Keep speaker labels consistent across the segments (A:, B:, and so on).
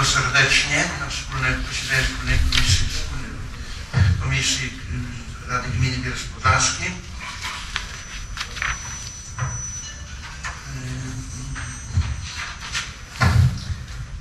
A: bardzo serdecznie na wspólne posiedzenie wspólnej komisji, wspólnej komisji y, Rady Gminy Bielsk Podlaski. Y,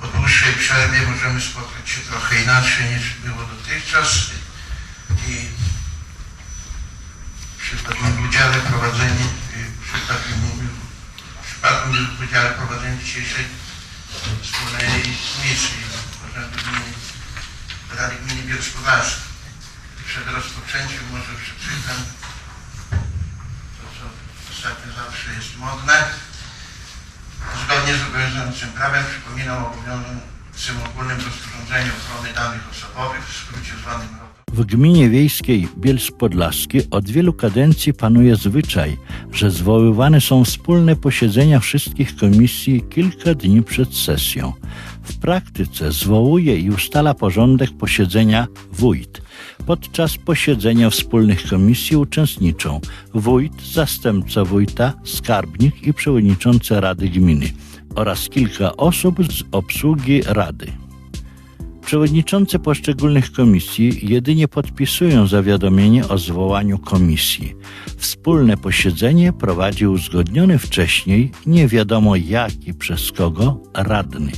A: Po dłuższej przerwie możemy spotkać się trochę inaczej niż było dotychczas i przy takim udziale prowadzeniu, y, przy takim przypadku udziale prowadzenia dzisiejszej wspólnej komisji Urzędu Gminy, Rady Gminy Bielsko-Białej. Przed rozpoczęciem może przeczytam to, co ostatnio zawsze jest modne. Zgodnie z obowiązującym prawem przypominam obowiązującym ogólnym rozporządzeniu ochrony danych osobowych, w skrócie zwanym.
B: W gminie wiejskiej Bielsk Podlaski od wielu kadencji panuje zwyczaj, że zwoływane są wspólne posiedzenia wszystkich komisji kilka dni przed sesją. W praktyce zwołuje i ustala porządek posiedzenia wójt. Podczas posiedzenia wspólnych komisji uczestniczą wójt, zastępca wójta, skarbnik i przewodniczący Rady Gminy oraz kilka osób z obsługi Rady. Przewodniczący poszczególnych komisji jedynie podpisują zawiadomienie o zwołaniu komisji. Wspólne posiedzenie prowadzi uzgodniony wcześniej, nie wiadomo jaki przez kogo, radny.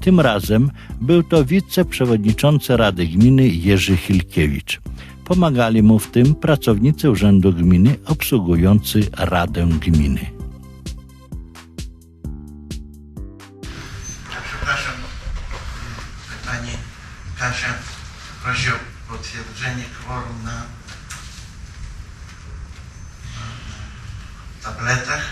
B: Tym razem był to wiceprzewodniczący Rady Gminy Jerzy Hilkiewicz. Pomagali mu w tym pracownicy Urzędu Gminy obsługujący Radę Gminy.
A: Kasia prosi o potwierdzenie kworum na, na, tabletach.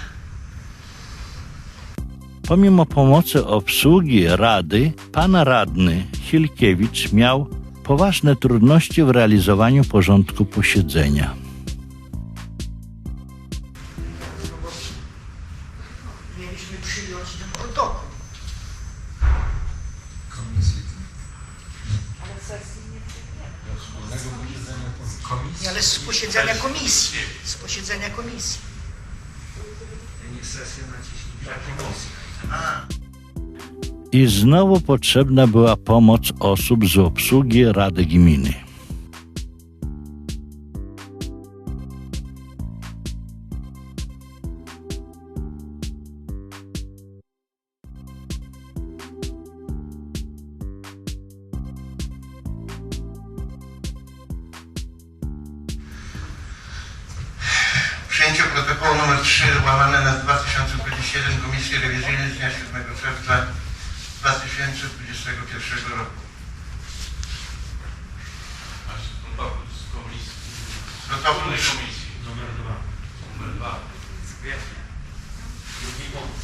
B: Pomimo pomocy obsługi Rady, pan radny Hilkiewicz miał poważne trudności w realizowaniu porządku posiedzenia. I znowu potrzebna była pomoc osób z obsługi Rady Gminy.
C: Wspólnej komisji. Numer dwa. Numer dwa. Drugi punkt.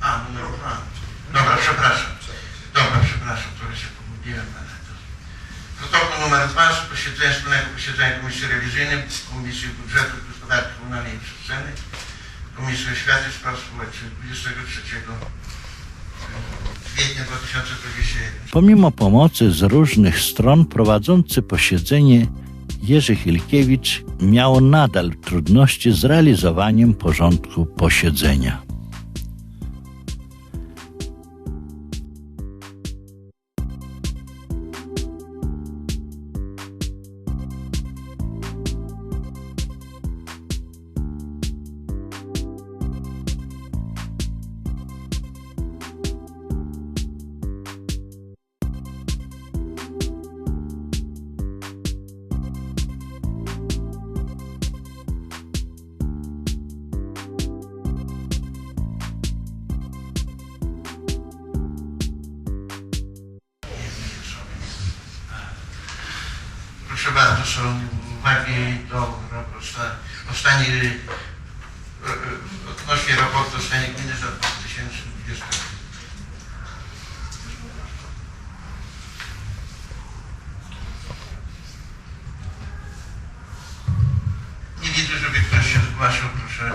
A: A, numer 2. Dobra, przepraszam. Dobra, przepraszam, trochę się pogubiłem. ale to- Protokół numer 2 z posiedzenia wspólnego posiedzenia Komisji Rewizyjnej, Komisji Budżetu Gospodarki Komunalnej i Przestrzeni, Komisji Oświaty i Spraw Społecznych 23 kwietnia 2021.
B: Pomimo pomocy z różnych stron prowadzący posiedzenie Jerzy Hilkiewicz miał nadal trudności z realizowaniem porządku posiedzenia.
A: Są uwagi do raporta- o stanie e, e, odnośnie raportu o stanie gminy za 2020. Nie widzę, żeby ktoś się zgłaszał, proszę.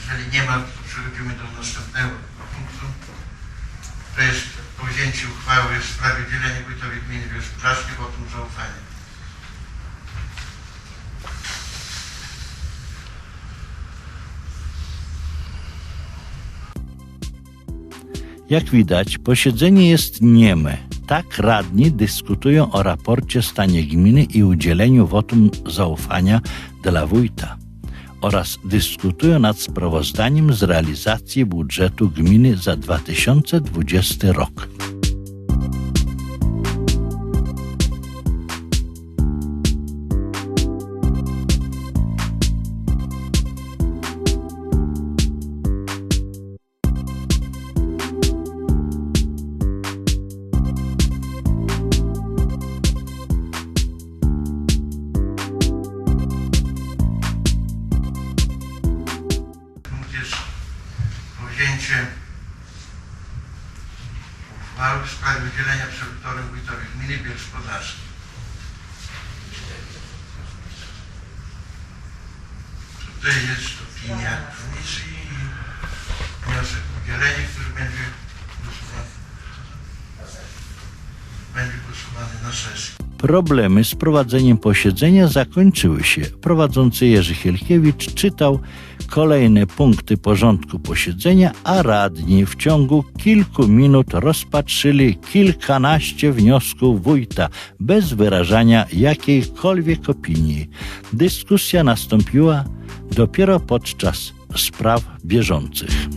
A: Jeżeli nie ma, to przechodzimy do następnego punktu. To jest powzięcie uchwały w sprawie udzielenia wójtowi gminy Bielsk-Podlaskiej wotum zaufania.
B: Jak widać, posiedzenie jest nieme. Tak radni dyskutują o raporcie stanie gminy i udzieleniu wotum zaufania dla wójta oraz dyskutują nad sprawozdaniem z realizacji budżetu gminy za 2020 rok.
A: Tutaj jest opinia komisji i wniosek udzielenie, który będzie głosowany, będzie głosowany na sesji.
B: Problemy z prowadzeniem posiedzenia zakończyły się. Prowadzący Jerzy Chielkiewicz czytał kolejne punkty porządku posiedzenia, a radni w ciągu kilku minut rozpatrzyli kilkanaście wniosków wójta bez wyrażania jakiejkolwiek opinii. Dyskusja nastąpiła dopiero podczas spraw bieżących.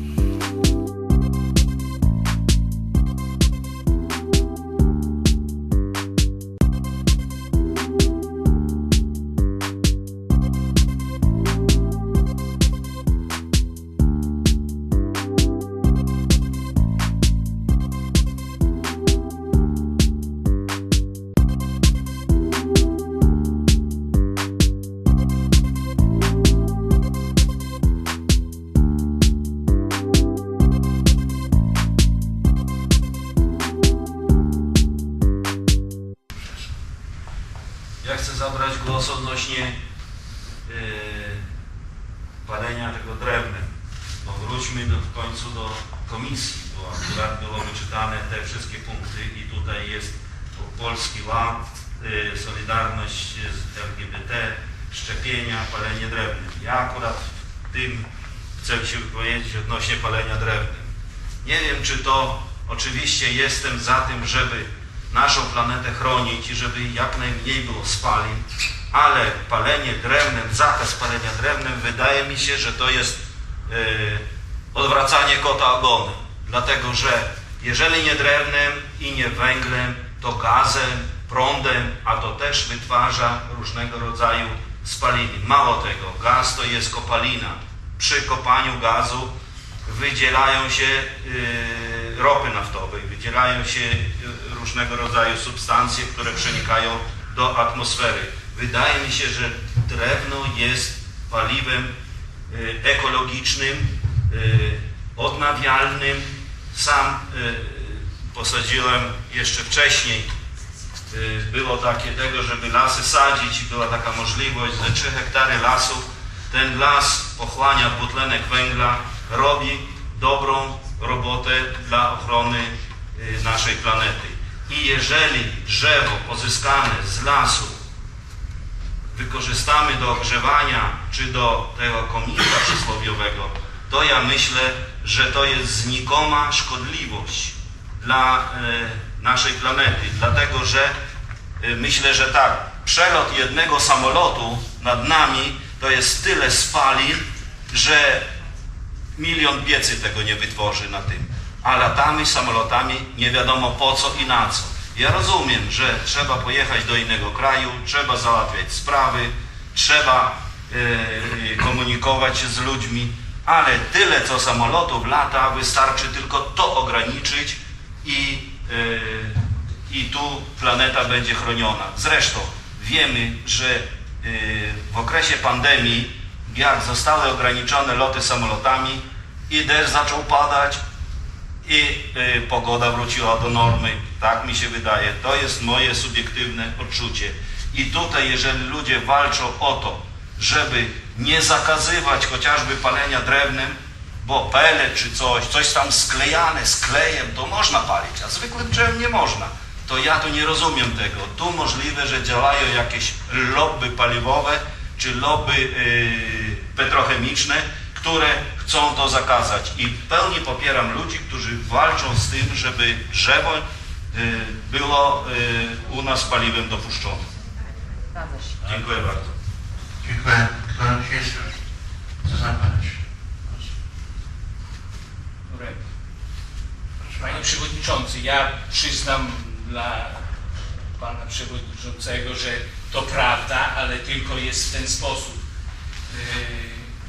D: Ja chcę zabrać głos odnośnie yy, palenia tego drewnem. Bo wróćmy do, w końcu do komisji, bo akurat było wyczytane te wszystkie punkty i tutaj jest Polski Ład, yy, Solidarność z LGBT, szczepienia, palenie drewnem. Ja akurat w tym chcę się wypowiedzieć odnośnie palenia drewnem. Nie wiem, czy to oczywiście jestem za tym, żeby naszą planetę chronić i żeby jak najmniej było spalin, ale palenie drewnem, zakaz palenia drewnem, wydaje mi się, że to jest yy, odwracanie kota ogonem. Dlatego, że jeżeli nie drewnem i nie węglem, to gazem, prądem, a to też wytwarza różnego rodzaju spaliny. Mało tego, gaz to jest kopalina. Przy kopaniu gazu wydzielają się y, ropy naftowej, wydzielają się y, różnego rodzaju substancje, które przenikają do atmosfery. Wydaje mi się, że drewno jest paliwem y, ekologicznym, y, odnawialnym. Sam y, posadziłem jeszcze wcześniej było takie tego, żeby lasy sadzić, była taka możliwość, ze 3 hektary lasów. Ten las pochłania dwutlenek węgla, robi dobrą robotę dla ochrony naszej planety. I jeżeli drzewo pozyskane z lasu wykorzystamy do ogrzewania czy do tego kominka przysłowiowego, to ja myślę, że to jest znikoma szkodliwość dla e, naszej planety, dlatego że e, myślę, że tak, przelot jednego samolotu nad nami to jest tyle spalin, że milion piecy tego nie wytworzy na tym. A latamy samolotami nie wiadomo po co i na co. Ja rozumiem, że trzeba pojechać do innego kraju, trzeba załatwiać sprawy, trzeba e, komunikować się z ludźmi, ale tyle co samolotów lata, wystarczy tylko to ograniczyć i, e, i tu planeta będzie chroniona. Zresztą wiemy, że e, w okresie pandemii, jak zostały ograniczone loty samolotami i deszcz zaczął padać, i y, pogoda wróciła do normy. Tak mi się wydaje. To jest moje subiektywne odczucie. I tutaj, jeżeli ludzie walczą o to, żeby nie zakazywać chociażby palenia drewnem, bo pele czy coś, coś tam sklejane z klejem, to można palić, a zwykłym drzewem nie można. To ja tu nie rozumiem tego. Tu możliwe, że działają jakieś lobby paliwowe czy lobby yy, petrochemiczne, które chcą to zakazać. I w pełni popieram ludzi, którzy walczą z tym, żeby drzewo y, było y, u nas paliwem dopuszczonym. Dziękuję bardzo.
A: Dziękuję. Kto jeszcze chce zabrać?
E: Panie Przewodniczący, ja przyznam dla Pana Przewodniczącego, że to prawda, ale tylko jest w ten sposób.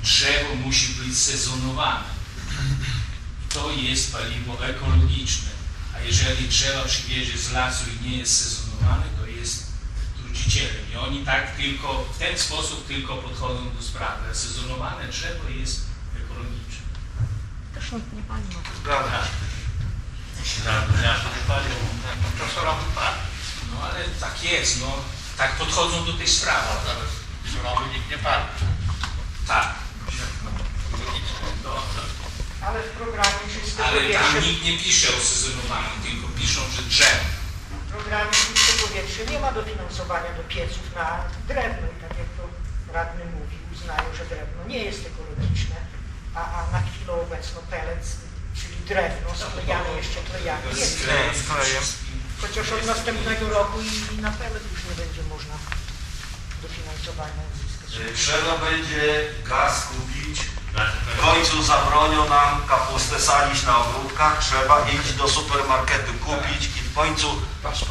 E: Drzewo musi być sezonowane. To jest paliwo ekologiczne. A jeżeli drzewa przywiezie z lasu i nie jest sezonowane, to jest trucicielem. I oni tak tylko, w ten sposób tylko podchodzą do sprawy. A sezonowane drzewo jest ekologiczne.
F: Nikt nie pali na to.
E: Prawda. No ale tak jest, no. Tak podchodzą do tej sprawy.
C: Surowy nikt nie pali.
E: Tak.
F: Ale w programie Czyste
E: Ale tam
F: Powietrze,
E: nikt nie pisze o sezonowanym, tylko piszą, że drzewo.
F: w programie Czyste Powietrze nie ma dofinansowania do pieców na drewno i tak jak to radny mówi, uznają, że drewno nie jest ekologiczne, a, a na chwilę obecną pelec, czyli drewno sklejane jeszcze klejami jest. Chociaż od następnego roku i, i na pelet już nie będzie można dofinansowania uzyskać.
D: Y, Trzeba będzie gaz kupić. W końcu zabronią nam kapustę sadzić na ogródkach. Trzeba iść do supermarketu kupić i w końcu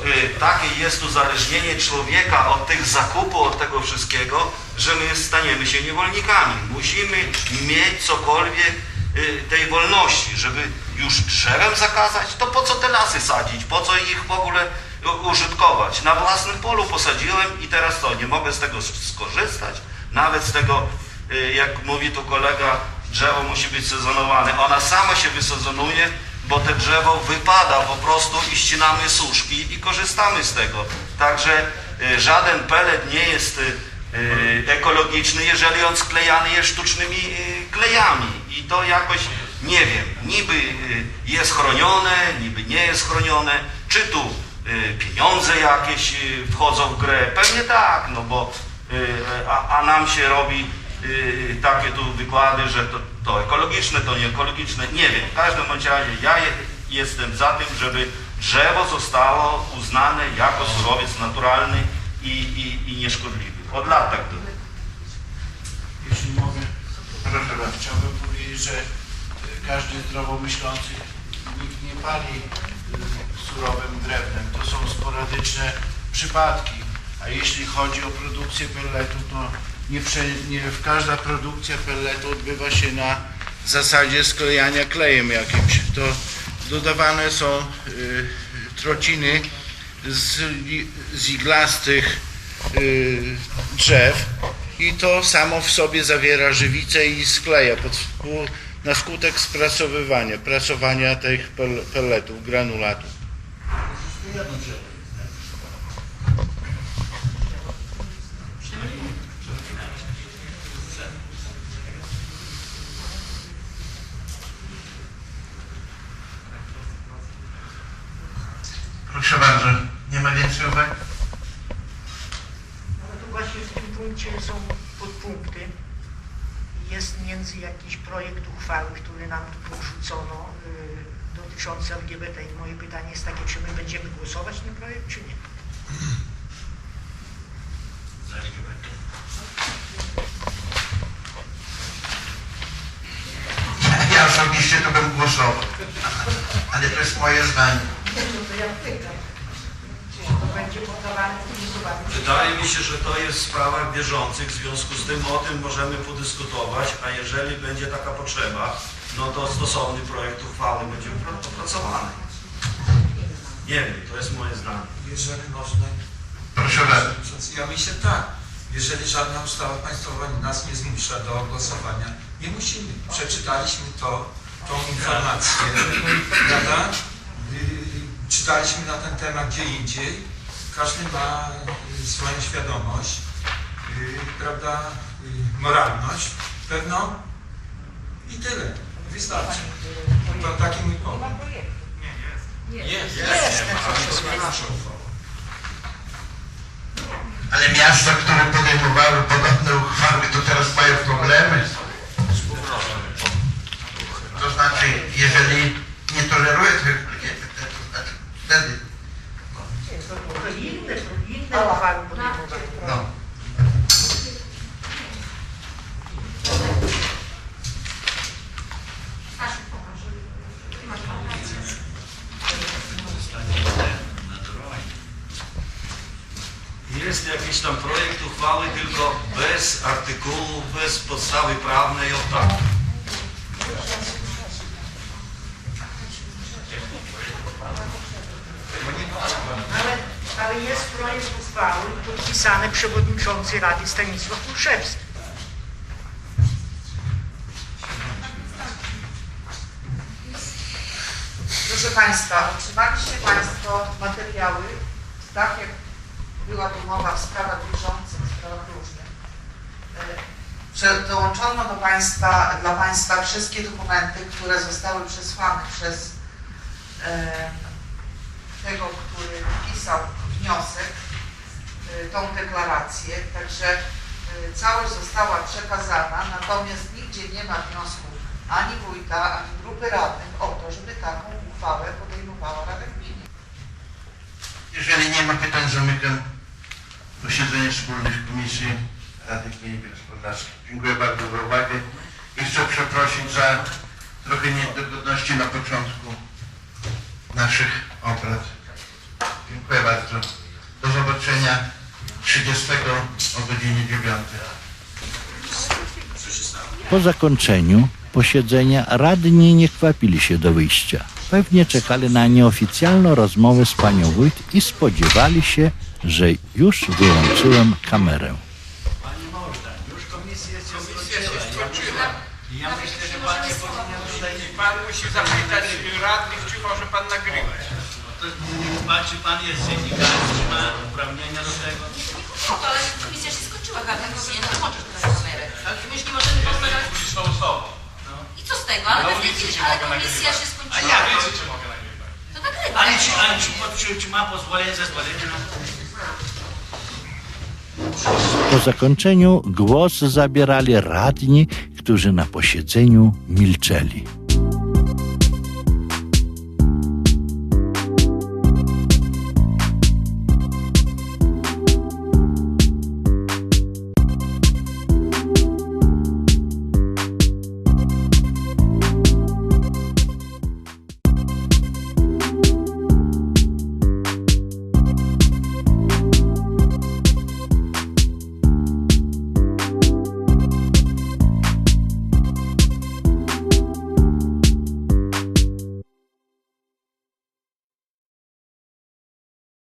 D: y, takie jest uzależnienie człowieka od tych zakupów, od tego wszystkiego, że my staniemy się niewolnikami. Musimy mieć cokolwiek y, tej wolności, żeby już drzewem zakazać, to po co te lasy sadzić? Po co ich w ogóle użytkować? Na własnym polu posadziłem i teraz co, nie mogę z tego skorzystać? Nawet z tego, jak mówi tu kolega, drzewo musi być sezonowane. Ona sama się wysezonuje, bo te drzewo wypada po prostu i ścinamy suszki i korzystamy z tego. Także y, żaden pelet nie jest y, y, ekologiczny, jeżeli on sklejany jest sztucznymi y, klejami. I to jakoś, nie wiem, niby y, jest chronione, niby nie jest chronione. Czy tu y, pieniądze jakieś y, wchodzą w grę? Pewnie tak, no bo y, a, a nam się robi y, takie tu wykłady, że to, to ekologiczne, to nie ekologiczne. Nie wiem, w każdym razie ja je, jestem za tym, żeby drzewo zostało uznane jako surowiec naturalny i, i, i nieszkodliwy. Od lat tak było.
G: Jeśli mogę, chciałbym powiedzieć, że e, każdy zdrowo myślący nikt nie pali e, surowym drewnem. To są sporadyczne przypadki. A jeśli chodzi o produkcję pelletu, to nie, prze, nie każda produkcja pelletu odbywa się na zasadzie sklejania klejem jakimś. To dodawane są y, trociny z, z iglastych y, drzew i to samo w sobie zawiera żywicę i skleja pod, na skutek spracowywania, pracowania tych pel, pelletów, granulatów.
A: Proszę bardzo. Nie ma więcej uwag?
F: Ale tu właśnie w tym punkcie są podpunkty. Jest między jakiś projekt uchwały, który nam tu podrzucono y, dotyczący LGBT. I moje pytanie jest takie, czy my będziemy głosować na projekt, czy nie?
A: Ja, ja osobiście to bym głosował. Ale to jest moje zdanie.
F: No to ja pytam. Czy to będzie poddawane głosowaniu?
D: Wydaje mi się, że to jest sprawa bieżących, w związku z tym o tym możemy podyskutować, a jeżeli będzie taka potrzeba, no to stosowny projekt uchwały będzie opra- opracowany. Nie wiem, to jest moje zdanie.
H: Jeżeli można,
A: Proszę bardzo.
H: ja myślę tak, jeżeli żadna ustawa państwowa nas nie zmusza do głosowania, nie musimy. Przeczytaliśmy to, tą informację, prawda? Czytaliśmy na ten temat gdzie indziej. Każdy ma y, swoją świadomość, y, prawda, y, moralność pewną i tyle. Wystarczy. To taki mój
F: Nie ma
H: pogląd.
F: projektu.
H: Jest.
F: Jest proces.
A: Ale miasta, które podejmowały podobne uchwały, to teraz mają problemy. jeżeli nie toleruje to znaczy wtedy,
F: to, to inne, to inne uchwały podejmowane.
A: no,
D: Jest jakiś tam projekt uchwały, tylko bez artykułu, bez podstawy prawnej, o tak.
F: Podpisany przewodniczący Rady Stanisław Olszewski.
I: Proszę Państwa, otrzymaliście Państwo materiały, tak jak była tu mowa w sprawach bieżących, w sprawach różnych. E, Dołączono do Państwa, dla Państwa wszystkie dokumenty, które zostały przesłane przez e, tego, który pisał wniosek, tą deklarację, także e, całość została przekazana, natomiast nigdzie nie ma wniosku ani wójta, ani grupy radnych o to, żeby taką uchwałę podejmowała Rada Gminy.
A: jeżeli nie ma pytań, zamykam posiedzenie wspólnych komisji Rady Gminy Bielsko-Podlaskiej. Dziękuję bardzo za uwagę i chcę przeprosić za trochę niedogodności na początku naszych obrad. Dziękuję bardzo. Do zobaczenia 30 o godzinie 9.
B: Po zakończeniu posiedzenia radni nie kwapili się do wyjścia. Pewnie czekali na nieoficjalną rozmowę z panią wójt i spodziewali się, że już wyłączyłem kamerę.
C: Pani Morda, już komisja się skończyła. I ja myślę, że pan nie powinien tutaj...
E: Pan musi zapytać radnych, czy może pan nagrywać.
C: Czy pan jest dziennikarzem, czy ma uprawnienia do tego?
J: No, ale komisja się skończyła, Karol, nie włączysz teraz kamerę. My już nie możemy porozmawiać.
E: Publiczną osobą.
J: I co z tego? Ale,
E: Na ulicy cię
J: ale
E: mogę
J: komisja
E: nagrywać.
J: się
C: A
J: skończyła.
C: ja
E: Wiecie,
C: wiem,
E: czy mogę nagrywać.
J: To
C: ale czy, ale czy, czy, czy ma pozwolenie, zezwolenie na...
B: Po zakończeniu głos zabierali radni, którzy na posiedzeniu milczeli.